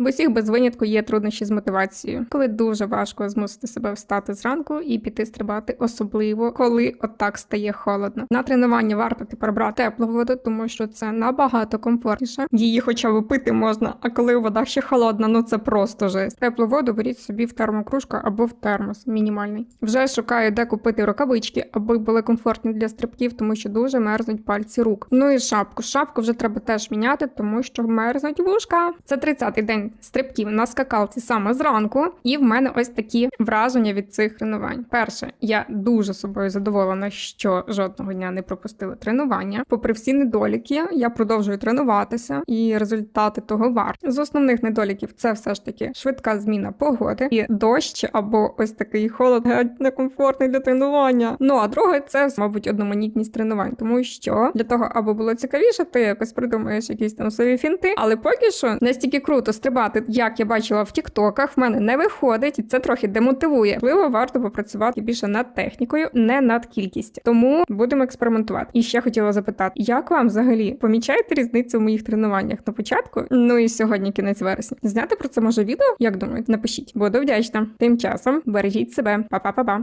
В усіх без винятку є труднощі з мотивацією, коли дуже важко змусити себе встати зранку і піти стрибати, особливо коли отак стає холодно. На тренування варто тепер брати теплу воду, тому що це набагато комфортніше. Її хоча б пити можна, а коли вода ще холодна, ну це просто жесть. Теплу воду беріть собі в термокружку або в термос мінімальний. Вже шукаю, де купити рукавички, аби були комфортні для стрибків, тому що дуже мерзнуть пальці рук. Ну і шапку. Шапку вже треба теж міняти, тому що мерзнуть вушка. Це 30-й день стрибків на скакалці саме зранку, і в мене ось такі враження від цих тренувань. Перше, я дуже собою задоволена, що жодного дня не пропустила тренування. Попри всі недоліки, я продовжую тренуватися, і результати того варті. З основних недоліків це все ж таки швидка зміна погоди і дощ або ось такий холод некомфортний для тренування. Ну а друге, це мабуть одноманітність тренувань, тому що для того, аби було цікавіше, ти якось придумаєш якісь там собі фінти. Але поки що настільки круто стрибати, як я бачила в Тіктоках, в мене не виходить, і це трохи демотивує. Можливо, варто попрацювати більше над технікою, не над кількістю. Тому будемо експериментувати. І ще хотіла запитати, як вам взагалі помічаєте різницю в моїх тренуваннях на початку? Ну і сьогодні кінець вересня. Зняти про це може відео? Як думаєте? Напишіть, буду вдячна. Тим часом бережіть себе, Па-па-па-па.